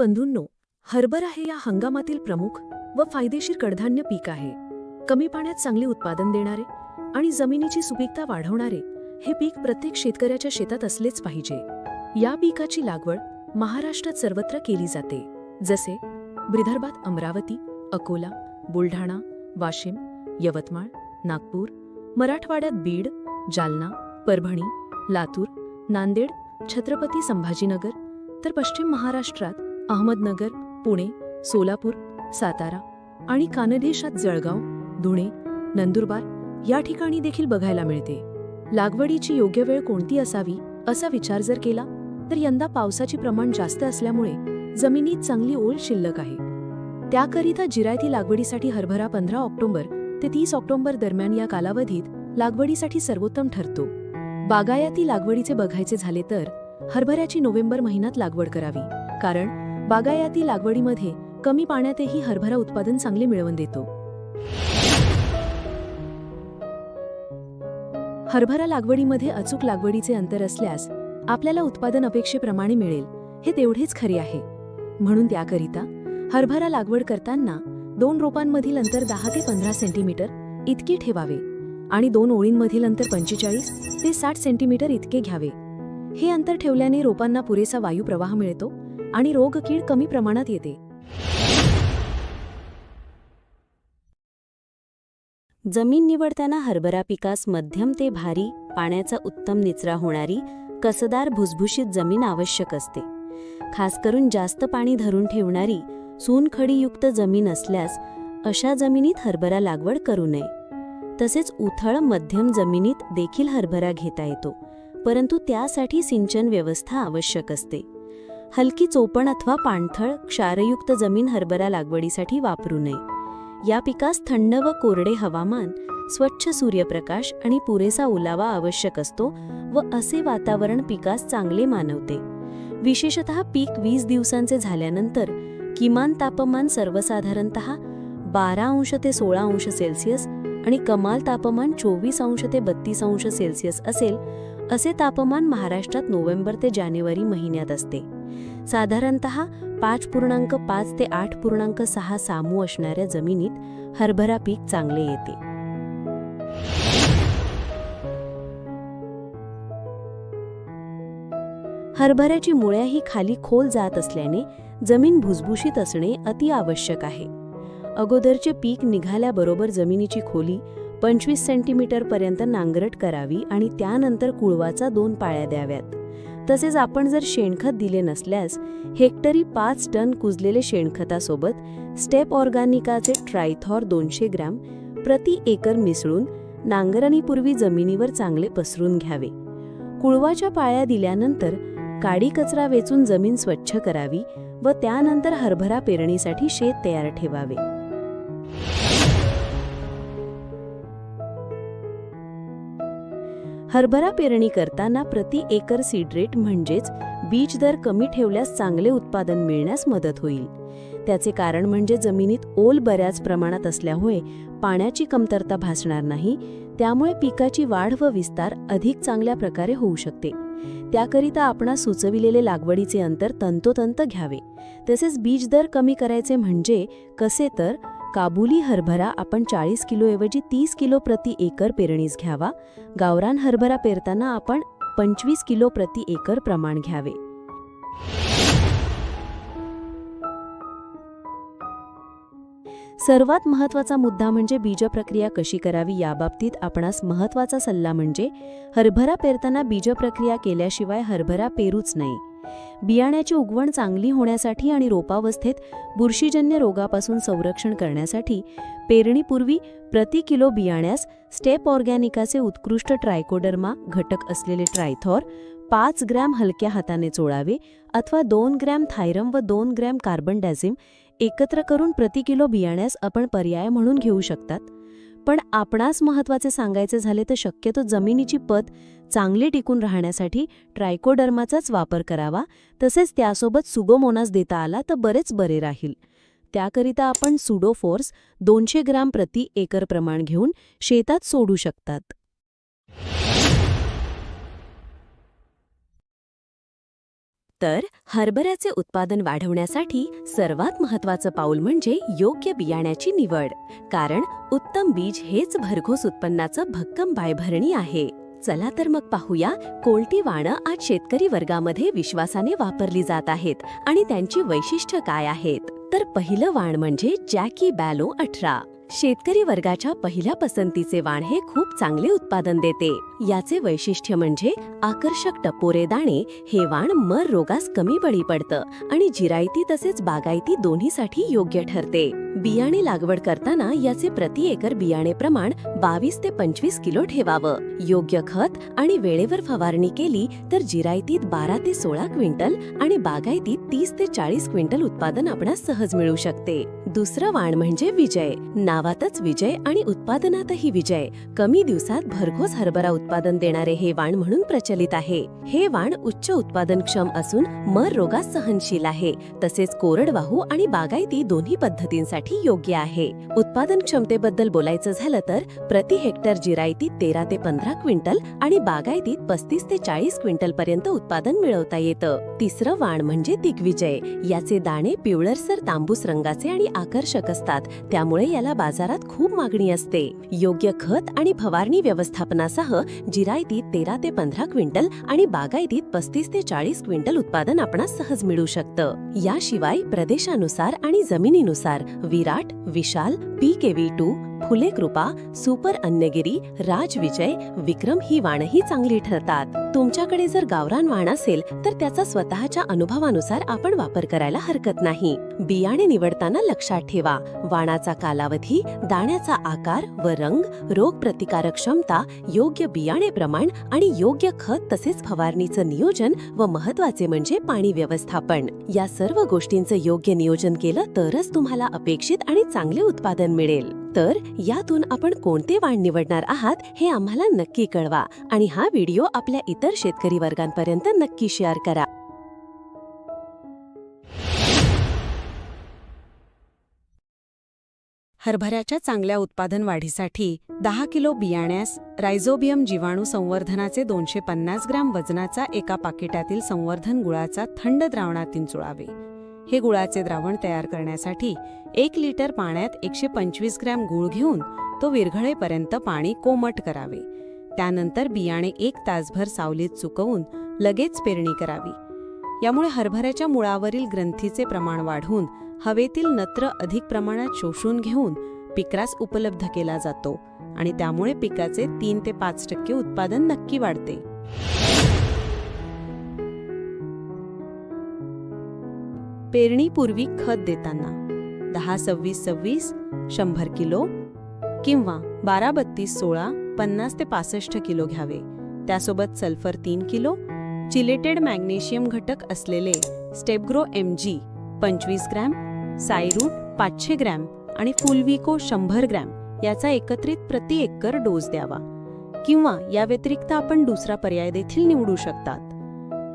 बंधूंनो हरभरा हे या हंगामातील प्रमुख व फायदेशीर कडधान्य पीक आहे. कमी पाण्यात चांगले उत्पादन देणारे आणि जमिनीची सुपीकता वाढवणारे हे पीक प्रत्येक शेतकऱ्याच्या शेतात असलेच पाहिजे. या पिकाची लागवड महाराष्ट्रात सर्वत्र केली जाते. जसे विदर्भात अमरावती अकोला बुलढाणा वाशिम यवतमाळ नागपूर मराठवाड्यात बीड जालना परभणी लातूर नांदेड छत्रपती संभाजीनगर तर पश्चिम महाराष्ट्रात अहमदनगर पुणे सोलापूर सातारा आणि कानदेशात जळगाव धुळे नंदुरबार या ठिकाणी देखील बघायला मिळते. लागवडीची योग्य वेळ कोणती असावी असा विचार जर केला तर यंदा पावसाचे प्रमाण जास्त असल्यामुळे जमिनीत चांगली ओल शिल्लक आहे. त्याकरिता जिरायती लागवडीसाठी हरभरा पंधरा ऑक्टोबर ते तीस ऑक्टोबर दरम्यान या कालावधीत लागवडीसाठी सर्वोत्तम ठरतो. बागायती लागवडीचे बघायचे झाले तर हरभऱ्याची नोव्हेंबर महिन्यात लागवड करावी कारण बागायती लागवडीमध्ये कमी पाण्यातही हरभरा उत्पादन चांगले मिळवून देतो. हरभरा लागवडीमध्ये अचूक लागवडीचे अंतर असल्यास आपल्याला उत्पादन अपेक्षेप्रमाणे मिळेल हे तेवढेच खरे आहे. म्हणून त्याकरिता हरभरा लागवड करताना दोन रोपांमधील अंतर दहा ते पंधरा सेंटीमीटर इतके ठेवावे आणि दोन ओळींमधील अंतर पंचेचाळीस ते साठ सेंटीमीटर इतके घ्यावे. हे अंतर ठेवल्याने रोपांना पुरेसा वायू प्रवाह मिळतो आणि रोगकीड कमी प्रमाणात येते. जमीन निवडताना हरभरा पिकास मध्यम ते भारी पाण्याचा उत्तम निचरा होणारी कसदार भुसभुशीत जमीन आवश्यक असते. खास करून जास्त पाणी धरून ठेवणारी चूनखडीयुक्त जमीन असल्यास अशा जमिनीत हरभरा लागवड करू नये. तसेच उथळ मध्यम जमिनीत देखील हरभरा घेता येतो परंतु त्यासाठी सिंचन व्यवस्था आवश्यक असते. हलकी चोपण अथवा पाणथळ क्षारयुक्त जमीन हरभरा लागवडीसाठी वापरू नये. या पिकास थंड व कोरडे हवामान स्वच्छ सूर्यप्रकाश आणि पुरेसा ओलावा आवश्यक असतो व असे वातावरण पिकास चांगले मानवते. विशेषतः पीक वीस दिवसांचे झाल्यानंतर किमान तापमान सर्वसाधारणत बारा अंश ते सोळा अंश सेल्सिअस आणि कमाल तापमान चोवीस अंश ते बत्तीस अंश सेल्सिअस असेल असे तापमान महाराष्ट्रात नोव्हेंबर ते जानेवारी महिन्यात असते. साधारणत पाच पूर्णांक पाच ते आठ पूर्णांक सहा सामू असणाऱ्या जमिनीत हरभरा पीक चांगले येते. हरभऱ्याची मुळ्याही खाली खोल जात असल्याने जमीन भुसभुशीत असणे अति आवश्यक आहे. अगोदरचे पीक निघाल्याबरोबर जमिनीची खोली पंचवीस सेंटीमीटर पर्यंत नांगरट करावी आणि त्यानंतर कुळवाचा दोन पाळ्या द्याव्यात. तसेच आपण जर शेणखत दिले नसल्यास हेक्टरी पाच टन कुजलेले शेणखतासोबत स्टेप ऑर्गॅनिकाचे ट्रायथॉर दोनशे ग्रॅम प्रति एकर मिसळून नांगरणीपूर्वी जमिनीवर चांगले पसरून घ्यावे. कुळवाच्या पाळ्या दिल्यानंतर काडी कचरा वेचून जमीन स्वच्छ करावी व त्यानंतर हरभरा पेरणीसाठी शेत तयार ठेवावे. हरभरा पेरणी करताना प्रति एकर सीड रेट म्हणजेच बीज दर कमी ठेवल्यास चांगले उत्पादन मिळण्यास मदत होईल. त्याचे कारण म्हणजे जमिनीत ओल बऱ्याच प्रमाणात असल्यामुळे पाण्याची कमतरता भासणार नाही त्यामुळे पिकाची वाढ व विस्तार अधिक चांगल्या प्रकारे होऊ शकते. त्याकरिता आपणास सुचविलेले लागवडीचे अंतर तंतोतंत घ्यावे. तसेच बीज दर कमी करायचे म्हणजे कसे तर काबुली हरभरा आपण चाळीस किलोऐवजी तीस किलो प्रति एकर पेरणीस घ्यावा. गावरान हरभरा पेरताना आपण पंचवीस किलो प्रति एकर प्रमाण घ्यावे. सर्वात महत्त्वाचा मुद्दा म्हणजे बीजप्रक्रिया कशी करावी याबाबतीत आपणास महत्त्वाचा सल्ला म्हणजे हरभरा पेरताना बीजप्रक्रिया केल्याशिवाय हरभरा पेरूच नाही. बियाण्याची उगवण चांगली होण्यासाठी आणि रोपावस्थेत बुरशीजन्य रोगापासून संरक्षण करण्यासाठी पेरणीपूर्वी प्रति किलो बियाण्यास स्टेप ऑर्गॅनिकाचे उत्कृष्ट ट्रायकोडर्मा घटक असलेले ट्रायथॉर पाच ग्रॅम हलक्या हाताने चोळावे अथवा दोन ग्रॅम थायरम व दोन ग्रॅम कार्बन डॅझिम एकत्र करून प्रति किलो बियाण्यास आपण पर्याय म्हणून घेऊ शकतात. पण आपणास महत्त्वाचे सांगायचे झाले तर शक्यतो जमिनीची पत चांगले टिकून राहण्यासाठी ट्रायकोडर्माचाच वापर करावा. तसेच त्यासोबत सुगोमोनास देता आला तर बरेच बरे राहील. त्याकरिता आपण सुडोफोर्स दोनशे ग्राम प्रति एकर प्रमाण घेऊन शेतात सोडू शकतात. तर हरभऱ्याचे उत्पादन वाढवण्यासाठी सर्वात महत्वाचं पाऊल म्हणजे योग्य बियाण्याची निवड. कारण उत्तम बीज हेच भरघोस उत्पन्नाचं भक्कम पायभरणी आहे. चला तर मग पाहूया कोलटी वाणं आज शेतकरी वर्गामध्ये विश्वासाने वापरली जात आहेत आणि त्यांची वैशिष्ट्य काय आहेत. तर पहिलं वाण म्हणजे जॅकी बॅलो अठरा. शेतकरी वर्गाच्या पहिल्या पसंतीचे वाण हे खूप चांगले उत्पादन देते. याचे वैशिष्ट्य म्हणजे आकर्षक टपोरे दाणे हे वाण मर रोगास कमी बळी पडतं आणि जिरायती तसेच बागायती दोन्हीसाठी योग्य ठरते. बियाणे लागवड करताना याचे प्रति एकर बियाणे प्रमाण बावीस ते पंचवीस किलो ठेवावं. योग्य खत आणि वेळेवर फवारणी केली तर जिरायतीत बारा ते सोळा क्विंटल आणि बागायतीत तीस ते चाळीस क्विंटल उत्पादन आपणास सहज मिळू शकते. दुसरं वाण म्हणजे विजय. नावातच विजय आणि उत्पादनातही विजय. कमी दिवसात भरघोस हरभरा उत्पादन देणारे हे वाण म्हणून प्रचलित आहे. हे वाण उच्च उत्पादनक्षम असून मर रोगास सहनशील आहे. तसेच कोरडवाहू आणि बागायती दोन्ही पद्धतींसाठी योग्य आहे. उत्पादन क्षमतेबद्दल बोलायचं झालं तर प्रति हेक्टर जिरायतीत तेरा ते पंधरा क्विंटल आणि बागायतीत पस्तीस ते चाळीस क्विंटल पर्यंत उत्पादन मिळवता येतं. तिसरं वाण म्हणजे दिग्विजय. याचे दाणे पिवळसर तांबूस रंगाचे आणि आकर्षक असतात. त्यामुळे याला बाजारात खूप मागणी असते. योग्य खत आणि फवारणी व्यवस्थापनासह जिरायतीत तेरा ते पंधरा क्विंटल आणि बागायतीत पस्तीस ते चाळीस क्विंटल उत्पादन आपणास सहज मिळू शकतं. याशिवाय प्रदेशानुसार आणि जमिनीनुसार Virat Vishal P K V two Phule Kripa super Annigeri राजविजय विक्रम ही वाणही चांगली ठरतात. तुमच्याकडे जर गावरान वाण असेल तर त्याचा स्वतःच्या अनुभवानुसार आपण वापर करायला हरकत नाही. बियाणे निवडताना लक्षात ठेवा. वाणाचा कालावधी दाण्याचा आकार व रंग रोग प्रतिकारक क्षमता योग्य बियाणे प्रमाण आणि योग्य खत तसेच फवारणीचं नियोजन व महत्त्वाचे म्हणजे पाणी व्यवस्थापन. या सर्व गोष्टींचं योग्य नियोजन केलं तरच तुम्हाला अपेक्षित आणि चांगले उत्पादन मिळेल. तर यातून आपण कोणते वाण निवडणार आहात हे आम्हाला नक्की कळवा आणि हा व्हिडिओ आपल्या इतर शेतकरी वर्गांपर्यंत नक्की शेअर करा. हरभऱ्याच्या चांगल्या उत्पादन वाढीसाठी दहा किलो बियाण्यास रायझोबियम जीवाणू संवर्धनाचे दोनशे पन्नास ग्रॅम वजनाचा एका पाकिटातील संवर्धन गुळाचा थंड द्रावणात चुळावे हे गुळाचे द्रावण तयार करण्यासाठी एक लिटर पाण्यात एकशे पंचवीस ग्रॅम गुळ घेऊन तो विरघळेपर्यंत पाणी कोमट करावे. त्यानंतर बियाणे एक तासभर सावलीत सुकवून लगेच पेरणी करावी. यामुळे हरभऱ्याच्या मुळावरील ग्रंथीचे प्रमाण वाढून हवेतील नत्र अधिक प्रमाणात शोषून घेऊन पिकास उपलब्ध केला जातो आणि त्यामुळे पिकाचे तीन ते पाच टक्के उत्पादन नक्की वाढते. पेरणीपूर्वी खत देताना. दहा सव्वीस सव्वीस शंभर किलो किंवा बारा बत्तीस सोळा पन्नास ते पासष्ट किलो घ्यावे. त्यासोबत सल्फर तीन किलो चिलेटेड मॅग्नेशियम घटक असलेले स्टेपग्रो एम जी पंचवीस ग्रॅम सायरूट पाचशे ग्रॅम आणि फुलविको शंभर ग्रॅम याचा एकत्रित प्रति एकर डोस द्यावा. किंवा या व्यतिरिक्त आपण दुसरा पर्याय देखील निवडू शकतात.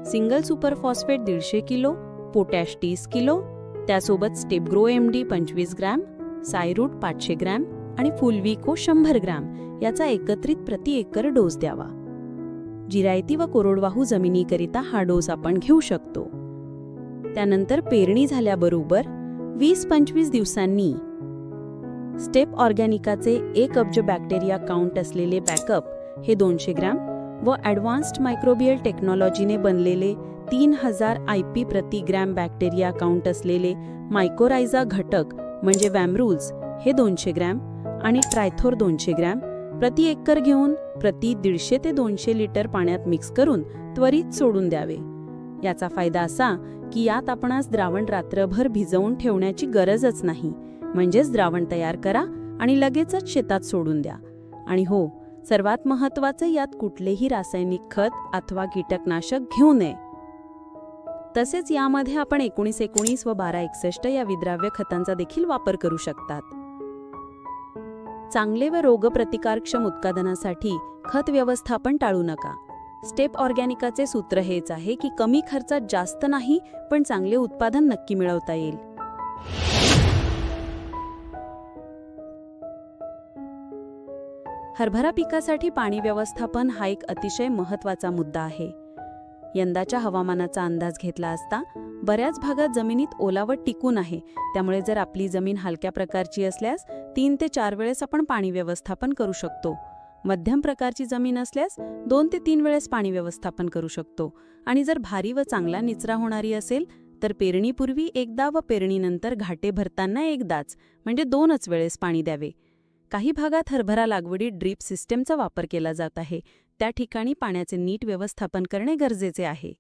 सिंगल सुपर फॉस्फेट दीडशे किलो पोटॅश तीस किलो त्यासोबत स्टेपग्रो एम डी पंचवीस ग्रॅम सायरूट पाचशे ग्रॅम आणि फुलविको शंभर ग्रॅम याचा एकत्रित प्रति एकर डोस द्यावा. जिरायती व कोरडवाहू जमिनीकरिता हा डोस आपण घेऊ शकतो. त्यानंतर पेरणी झाल्याबरोबर वीस पंचवीस दिवसांनी स्टेप ऑर्गॅनिकाचे एक अब्ज बॅक्टेरिया काउंट असलेले बॅकअप हे दोनशे ग्रॅम व ॲडव्हान्स्ड मायक्रोबियल टेक्नॉलॉजीने बनलेले तीन हजार आय पी प्रति ग्रॅम बॅक्टेरिया काउंट असलेले मायकोरायझा घटक म्हणजे वॅमरूल्स हे दोनशे ग्रॅम आणि ट्रायथोर दोनशे ग्रॅम प्रति एकर घेऊन प्रति दीडशे ते दोनशे लिटर पाण्यात मिक्स करून त्वरित सोडून द्यावे. याचा फायदा असा की यात आपणास द्रावण रात्रभर भिजवून ठेवण्याची गरजच नाही म्हणजेच द्रावण तयार करा आणि लगेचच शेतात सोडून द्या. आणि हो सर्वात महत्त्वाचं यात कुठलेही रासायनिक खत अथवा कीटकनाशक घेऊ नये. तसेच यामध्ये आपण एकोणीस एकोणीस व बारा एकसष्ट या विद्राव्य खतांचा देखील वापर करू शकतात. चांगले व रोगप्रतिकारक्षम उत्पादनासाठी खत व्यवस्थापन टाळू नका. स्टेप ऑर्गॅनिकाचे सूत्र हेच आहे की कमी खर्चात जास्त नाही पण चांगले उत्पादन नक्की मिळवता येईल. हरभरा पिकासाठी पाणी व्यवस्थापन हा एक अतिशय महत्त्वाचा मुद्दा आहे. यंदाच्या हवामानाचा अंदाज घेतला असता बऱ्याच भागात जमिनीत ओलावट टिकून आहे. त्यामुळे जर आपली जमीन हलक्या प्रकारची असल्यास तीन ते चार वेळेस आपण पाणी व्यवस्थापन करू शकतो. मध्यम प्रकारची जमीन असल्यास दोन ते तीन वेळेस पाणी व्यवस्थापन करू शकतो. आणि जर भारी व चांगला निचरा होणारी असेल तर पेरणीपूर्वी एकदा व पेरणीनंतर घाटे भरताना एकदाच म्हणजे दोनच वेळेस पाणी द्यावे. काही भागात हरभरा लागवडीत ड्रीप सिस्टमचा वापर केला जात आहे. त्या ठिकाणी पाण्याचे नीट व्यवस्थापन करणे गरजेचे आहे.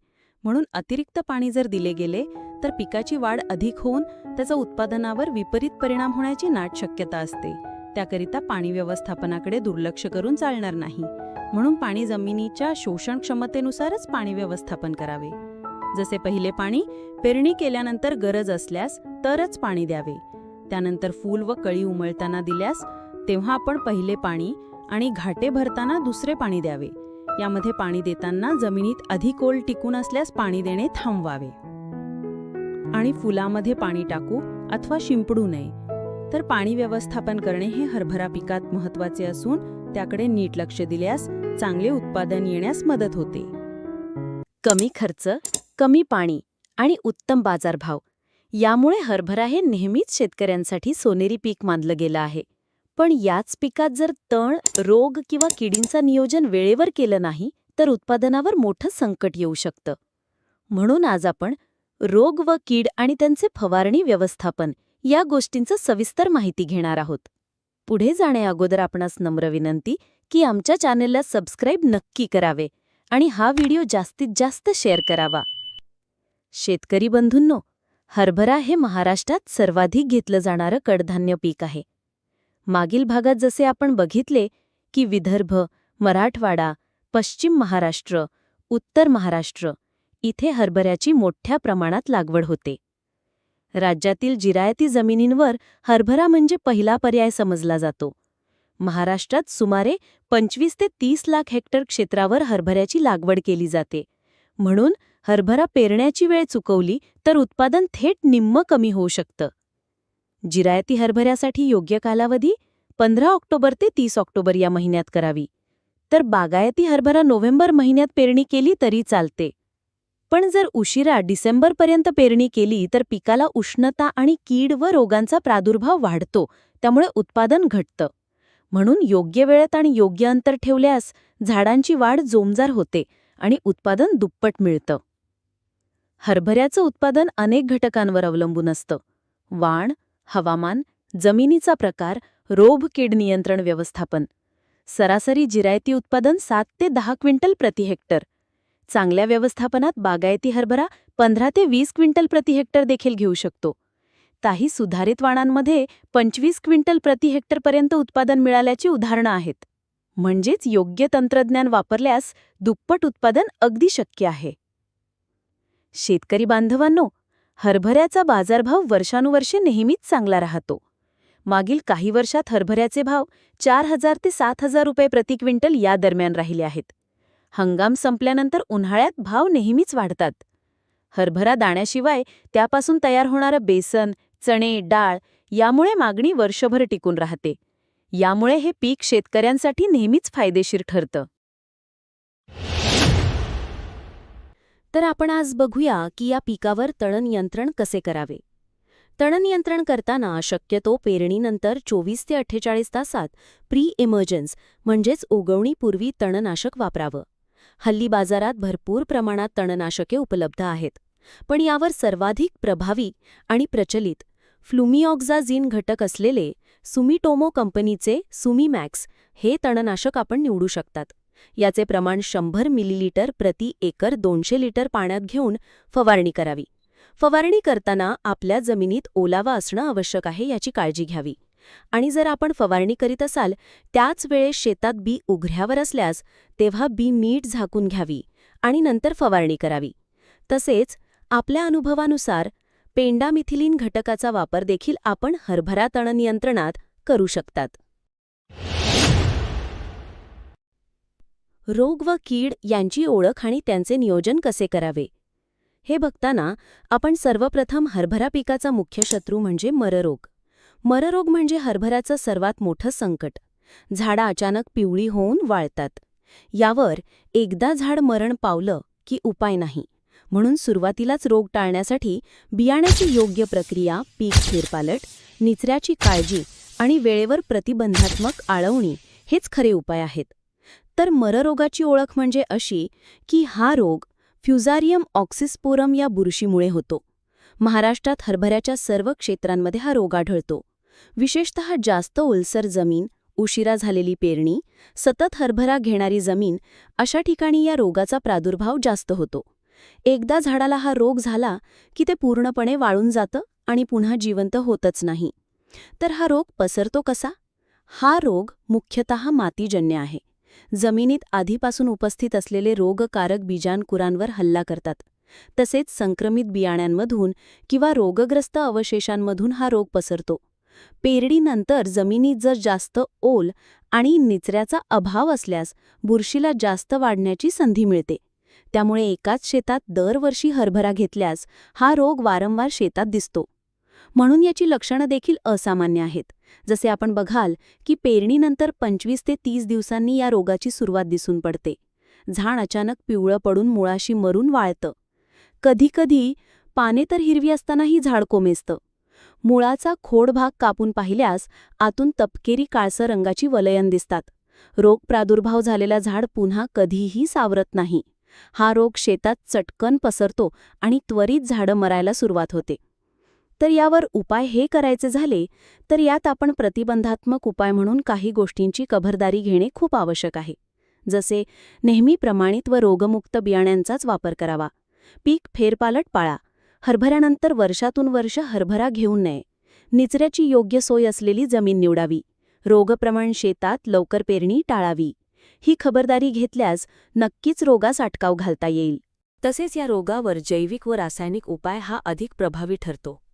म्हणून अतिरिक्त पाणी जर दिले गेले तर पिकाची वाढ अधिक होऊन त्याचा उत्पादनावर विपरीत परिणाम होण्याची नाट शक्यता असते. त्याकरिता पाणी व्यवस्थापनाकडे दुर्लक्ष करून चालणार नाही. म्हणून पाणी जमिनीच्या शोषण क्षमतेनुसारच पाणी व्यवस्थापन करावे. जसे पहिले पाणी पेरणी केल्यानंतर गरज असल्यास तरच पाणी द्यावे. त्यानंतर फूल व कळी उमळताना दिल्यास तेव्हा आपण पहिले पाणी आणि घाटे भरताना दुसरे पाणी द्यावे. यामध्ये पाणी देताना जमिनीत अधिक ओल टिकून असल्यास पाणी देणे थांबवावे. आणि फुलामध्ये पाणी टाकू अथवा शिंपडू नये. तर पाणी व्यवस्थापन करणे हे हरभरा पिकात महत्त्वाचे असून त्याकडे नीट लक्ष दिल्यास चांगले उत्पादन येण्यास मदत होते. कमी खर्च कमी पाणी आणि उत्तम बाजारभाव यामुळे हरभरा हे नेहमीच शेतकऱ्यांसाठी सोनेरी पीक मानलं गेलं आहे. पण याच पिकात जर तण रोग किंवा किडींचं नियोजन वेळेवर केलं नाही तर उत्पादनावर मोठं संकट येऊ शकतं. म्हणून आज आपण रोग व कीड आणि त्यांचे फवारणी व्यवस्थापन या गोष्टींचं सविस्तर माहिती घेणार आहोत. पुढे जाण्या अगोदर आपणास नम्र विनंती की आमच्या चॅनेलला सबस्क्राईब नक्की करावे आणि हा व्हिडिओ जास्तीत जास्त शेअर करावा. शेतकरी बंधूंनो हरभरा हे महाराष्ट्रात सर्वाधिक घेतलं जाणारं कडधान्य पीक आहे. मागील भागात जसे आपण बघितले की विदर्भ मराठवाडा पश्चिम महाराष्ट्र उत्तर महाराष्ट्र इथे हरभऱ्याची मोठ्या प्रमाणात लागवड होते. राज्यातील जिरायती जमिनींवर हरभरा म्हणजे पहिला पर्याय समजला जातो. महाराष्ट्रात सुमारे पंचवीस ते तीस लाख हेक्टर क्षेत्रावर हरभऱ्याची लागवड केली जाते. म्हणून हरभरा पेरण्याची वेळ चुकवली तर उत्पादन थेट निम्म कमी होऊ शकतं. जिरायती हरभऱ्यासाठी योग्य कालावधी पंधरा ऑक्टोबर ते तीस ऑक्टोबर या महिन्यात करावी. तर बागायती हरभरा नोव्हेंबर महिन्यात पेरणी केली तरी चालते. पण जर उशिरा डिसेंबरपर्यंत पेरणी केली तर पिकाला उष्णता आणि कीड व रोगांचा प्रादुर्भाव वाढतो त्यामुळे उत्पादन घटतं. म्हणून योग्य वेळेत आणि योग्य अंतर ठेवल्यास झाडांची वाढ जोमजार होते आणि उत्पादन दुप्पट मिळतं. हरभऱ्याचं उत्पादन अनेक घटकांवर अवलंबून असतं. वाण हवामान जमिनीचा प्रकार रोग कीड नियंत्रण व्यवस्थापन. सरासरी जिरायती उत्पादन सात ते दहा क्विंटल प्रति हेक्टर. चांगल्या व्यवस्थापनात बागायती हरभरा पंधरा ते वीस क्विंटल प्रति हेक्टर देखील घेऊ शकतो. काही सुधारित वाणांमध्ये पंचवीस क्विंटल प्रति हेक्टरपर्यंत उत्पादन मिळाल्याची उदाहरणं आहेत. म्हणजेच योग्य तंत्रज्ञान वापरल्यास दुप्पट उत्पादन अगदी शक्य आहे. शेतकरी बांधवांनो हरभऱ्याचा बाजारभाव वर्षानुवर्षे नेहमीच चांगला राहतो. मागील काही वर्षात हरभऱ्याचे भाव चार हजार ते सात हजार रुपये प्रति क्विंटल या दरम्यान राहिले आहेत. हंगाम संपल्यानंतर उन्हाळ्यात भाव नेहमीच वाढतात. हरभरा दाण्याशिवाय त्यापासून तयार होणारं बेसन चणे डाळ यामुळे मागणी वर्षभर टिकून राहते. यामुळे हे पीक शेतकऱ्यांसाठी नेहमीच फायदेशीर ठरतं. तर आपण आज बघूया की या पिकावर तणनियंत्रण कसे करावे. तणनियंत्रण करताना शक्यतो पेरणीनंतर चोवीस ते अठ्ठेचाळीस तासात प्री इमर्जन्स म्हणजेच उगवणीपूर्वी तणनाशक वापरावं. हल्ली बाजारात भरपूर प्रमाणात तणनाशके उपलब्ध आहेत. पण यावर सर्वाधिक प्रभावी आणि प्रचलित फ्लुमिऑक्झाझिन घटक असलेले सुमिटोमो कंपनीचे सुमीमॅक्स हे तणनाशक आपण निवडू शकतात. याचे प्रमाण शंभर मिलीलिटर प्रति एकर दोनशे लिटर पाण्यात घेऊन फवारणी करावी. फवारणी करताना आपल्या जमिनीत ओलावा असणं आवश्यक आहे याची काळजी घ्यावी. आणि जर आपण फवारणी करीत असाल त्याच वेळेस शेतात बी उघऱ्यावर असल्यास तेव्हा बी मीठ झाकून घ्यावी आणि नंतर फवारणी करावी. तसेच आपल्या अनुभवानुसार पेंडामिथिलीन घटकाचा वापर देखील आपण हरभरा तण नियंत्रणात करू शकतात. रोग व कीड यांची ओळख आणि त्यांचे नियोजन कसे करावे? हे बघताना आपण सर्वप्रथम हरभरा पिकाचा मुख्य शत्रू म्हणजे मररोग. मररोग म्हणजे हरभऱ्याचं सर्वात मोठं संकट. झाडं अचानक पिवळी होऊन वाळतात. यावर एकदा झाड मरण पावलं की उपाय नाही. म्हणून सुरुवातीलाच रोग टाळण्यासाठी बियाण्याची योग्य प्रक्रिया पीक फेरपालट निचऱ्याची काळजी आणि वेळेवर प्रतिबंधात्मक आळवणी हेच खरे उपाय आहेत. तर मररोगाची ओळख म्हणजे अशी की हा रोग फ्युझारियम ऑक्सिस्पोरम या बुरशीमुळे होतो. महाराष्ट्रात हरभऱ्याच्या सर्व क्षेत्रांमध्ये हा रोग आढळतो. विशेषतः जास्त ओलसर जमीन उशिरा झालेली पेरणी सतत हरभरा घेणारी जमीन अशा ठिकाणी या रोगाचा प्रादुर्भाव जास्त होतो. एकदा झाडाला हा रोग झाला की ते पूर्णपणे वाळून जातं आणि पुन्हा जिवंत होतच नाही. तर हा रोग पसरतो कसा? हा रोग मुख्यतः मातीजन्य आहे. जमिनीत आधीपासून उपस्थित असलेले रोगकारक बीजांकुरांवर हल्ला करतात. तसेच संक्रमित बियाण्यांमधून किंवा रोगग्रस्त अवशेषांमधून हा रोग पसरतो. पेरडीनंतर जमिनीत जर जास्त ओल आणि निचऱ्याचा अभाव असल्यास बुरशीला जास्त वाढण्याची संधी मिळते. त्यामुळे एकाच शेतात दरवर्षी हरभरा घेतल्यास हा रोग वारंवार शेतात दिसतो. म्हणून याची लक्षणं देखील असामान्य आहेत. जसे आपण बघाल की पेरणीनंतर पंचवीस ते तीस दिवसांनी या रोगाची सुरुवात दिसून पडते. झाड अचानक पिवळं पडून मुळाशी मरून वाळतं. कधीकधी पाने तर हिरवी असतानाही झाड कोमेजतं. मुळाचा खोड भाग कापून पाहिल्यास आतून तपकेरी काळसर रंगाची वलयन दिसतात. रोग प्रादुर्भाव झालेला झाड पुन्हा कधीही सावरत नाही. हा रोग शेतात चटकन पसरतो आणि त्वरित झाडं मरायला सुरुवात होते. तर यावर उपाय हे करायचे झाले तर यात आपण प्रतिबंधात्मक उपाय म्हणून काही गोष्टींची खबरदारी घेणे खूप आवश्यक आहे. जसे नेहमी प्रमाणित व रोगमुक्त बियाण्यांचाच वापर करावा. पीक फेरपालट पाळा. हरभऱ्यानंतर वर्षातून वर्ष हरभरा घेऊ नये. निचऱ्याची योग्य सोय असलेली जमीन निवडावी. रोगप्रमाण शेतात लवकर पेरणी टाळावी. ही खबरदारी घेतल्यास नक्कीच रोगास अटकाव घालता येईल. तसेच या रोगावर जैविक व रासायनिक उपाय हा अधिक प्रभावी ठरतो.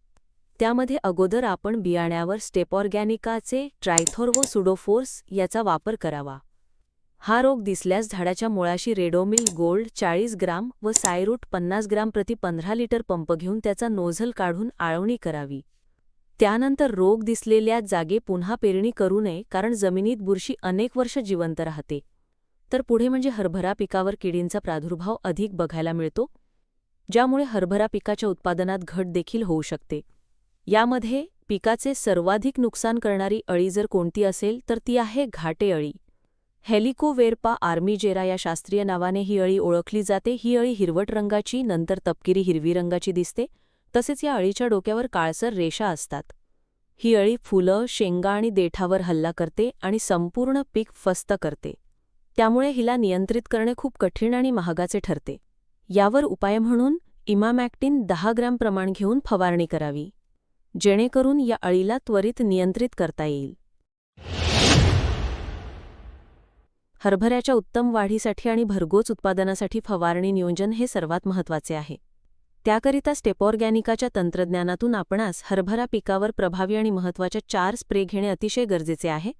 त्यामध्ये अगोदर आपण बियाण्यावर स्टेपॉर्गॅनिकाचे ट्रायथोर्वो सुडोफोर्स याचा वापर करावा. हा रोग दिसल्यास झाडाच्या मुळाशी रेडोमिल गोल्ड चाळीस ग्राम व सायरूट पन्नास ग्राम प्रति पंधरा लिटर पंप घेऊन त्याचा नोझल काढून आळवणी करावी. त्यानंतर रोग दिसलेल्या जागे पुन्हा पेरणी करू नये कारण जमिनीत बुरशी अनेक वर्ष जिवंत राहते. तर पुढे म्हणजे हरभरा पिकावर किडींचा प्रादुर्भाव अधिक बघायला मिळतो ज्यामुळे हरभरा पिकाच्या उत्पादनात घट देखील होऊ शकते. यामध्ये पिकाचे सर्वाधिक नुकसान करणारी अळी जर कोणती असेल तर ती आहे घाटे अळी. हेलिकोवेरपा आर्मीजेरा या शास्त्रीय नावाने ही अळी ओळखली जाते. ही अळी हिरवट रंगाची नंतर तपकिरी हिरवी रंगाची दिसते. तसेच या अळीच्या डोक्यावर काळसर रेषा असतात. ही अळी फुलं शेंगा आणि देठावर हल्ला करते आणि संपूर्ण पीक फस्त करते. त्यामुळे हिला नियंत्रित करणे खूप कठीण आणि महागाचे ठरते. यावर उपाय म्हणून इमामॅक्टिन दहा ग्रॅम प्रमाण घेऊन फवारणी करावी. जेणेकरून या अळीला त्वरित नियंत्रित करता येईल. हरभऱ्याच्या उत्तम वाढीसाठी आणि भरघोस उत्पादनासाठी फवारणी नियोजन हे सर्वात महत्त्वाचे आहे. त्याकरिता स्टेपॉर्गॅनिकाच्या तंत्रज्ञानातून आपणास हरभरा पिकावर प्रभावी आणि महत्त्वाच्या चार स्प्रे घेणे अतिशय गरजेचे आहे.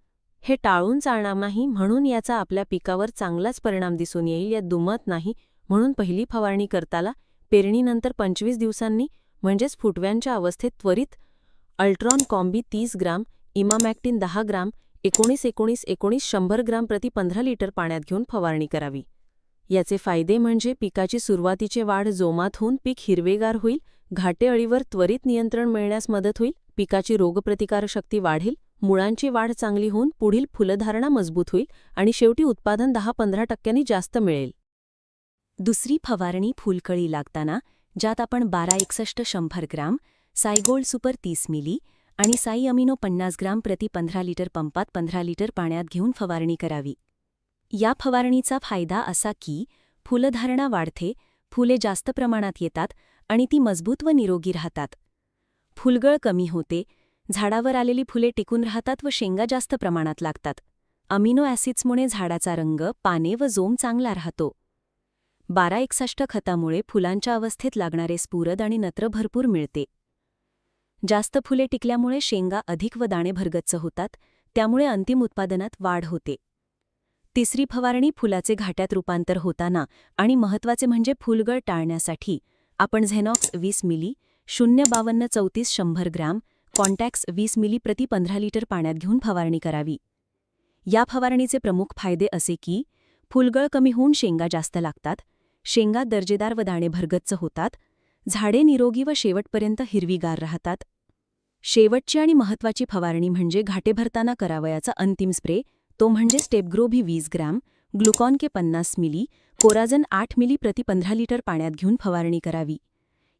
हे टाळून चालणार नाही म्हणून याचा आपल्या पिकावर चांगलाच परिणाम दिसून येईल. यात दुमत नाही म्हणून पहिली फवारणी करताला पेरणीनंतर पंचवीस दिवसांनी म्हणजेच फुटव्यांच्या अवस्थेत त्वरित अल्ट्रॉन कॉम्बी तीस ग्राम इमामॅक्टिन दहा ग्राम एकोणीस एकोणीस एकोणीस शंभर ग्राम प्रति पंधरा लिटर पाण्यात घेऊन फवारणी करावी. याचे फायदे म्हणजे पिकाची सुरुवातीचे वाढ जोमात होऊन पीक हिरवेगार होईल घाटे अळीवर त्वरित नियंत्रण मिळण्यास मदत होईल पिकाची रोगप्रतिकारशक्ती वाढेल मुळांची वाढ चांगली होऊन पुढील फुलधारणा मजबूत होईल आणि शेवटी उत्पादन दहा पंधरा टक्क्यांनी जास्त मिळेल. दुसरी फवारणी फुलकळी लागताना ज्यात आपण बारा एकसष्ट शंभर ग्राम सायगोल्ड सुपर तीस मिली आणि साई अमिनो पन्नास ग्राम प्रति पंधरा लिटर पंपात पंधरा लिटर पाण्यात घेऊन फवारणी करावी. या फवारणीचा फायदा असा की फुलधारणा वाढते फुले जास्त प्रमाणात येतात आणि ती मजबूत व निरोगी राहतात. फुलगळ कमी होते झाडावर आलेली फुले टिकून राहतात व शेंगा जास्त प्रमाणात लागतात. अमिनो ॲसिड्समुळे झाडाचा रंग पाने व जोम चांगला राहतो. बारा एकसष्ट खतामुळे फुलांच्या अवस्थेत लागणारे स्फुरद आणि नत्र भरपूर मिळते. जास्त फुले टिकल्यामुळे शेंगा अधिक व दाणे भरगच्च होतात त्यामुळे अंतिम उत्पादनात वाढ होते. तिसरी फवारणी फुलाचे घाट्यात रूपांतर होताना आणि महत्त्वाचे म्हणजे फुलगळ टाळण्यासाठी आपण झेनॉक्स वीस मिली शून्य बावन्न चौतीस शंभर ग्रॅम कॉन्टॅक्स वीस मिली प्रति पंधरा लिटर पाण्यात घेऊन फवारणी करावी. या फवारणीचे प्रमुख फायदे असे की फुलगळ कमी होऊन शेंगा जास्त लागतात शेंगा दर्जेदार व दाणे भरगच्च होतात झाडे निरोगी व शेवटपर्यंत हिरवीगार राहतात. शेवटची आणि महत्त्वाची फवारणी म्हणजे घाटे भरताना करावयाचा अंतिम स्प्रे तो म्हणजे स्टेपग्रोभी वीस ग्रॅम ग्लुकॉन के पन्नास मिली कोराजन आठ मिली प्रति पंधरा लिटर पाण्यात घेऊन फवारणी करावी.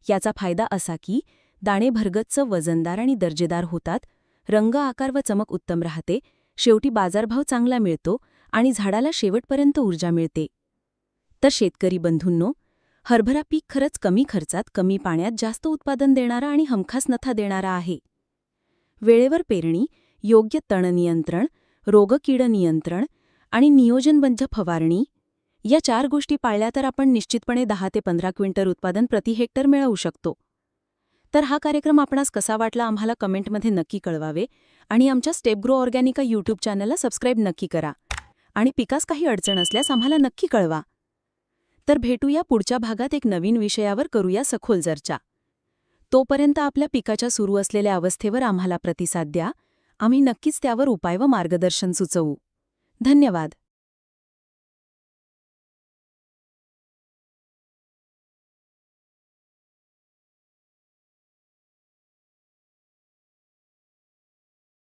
याचा फायदा असा की दाणे भरगच्च वजनदार आणि दर्जेदार होतात रंग आकार व चमक उत्तम राहते शेवटी बाजारभाव चांगला मिळतो आणि झाडाला शेवटपर्यंत ऊर्जा मिळते. तर शेतकरी बंधूंनो हरभरा पीक खरंच कमी खर्चात कमी पाण्यात जास्त उत्पादन देणारा आणि हमखास नथा देणारा आहे. वेळेवर पेरणी योग्य तण नियंत्रण रोगकीड नियंत्रण आणि नियोजनबद्ध फवारणी या चार गोष्टी पाळल्या तर आपण निश्चितपणे दहा ते पंधरा क्विंटल उत्पादन प्रति हेक्टर मिळवू शकतो. तर हा कार्यक्रम आपणास कसा वाटला आम्हाला कमेंटमध्ये नक्की कळवावे आणि आमच्या स्टेपग्रो ऑर्गॅनिका यूट्यूब चॅनलला सबस्क्राईब नक्की करा. आणि पिकास काही अडचण असल्यास आम्हाला नक्की कळवा. तर भेटूया पुढच्या भागात एक नवीन विषयावर करूया सखोल चर्चा. तोपर्यंत आपल्या पिकाच्या सुरू असलेल्या अवस्थेवर आम्हाला प्रतिसाद द्या. आम्ही नक्कीच त्यावर उपाय व मार्गदर्शन सुचवू. धन्यवाद.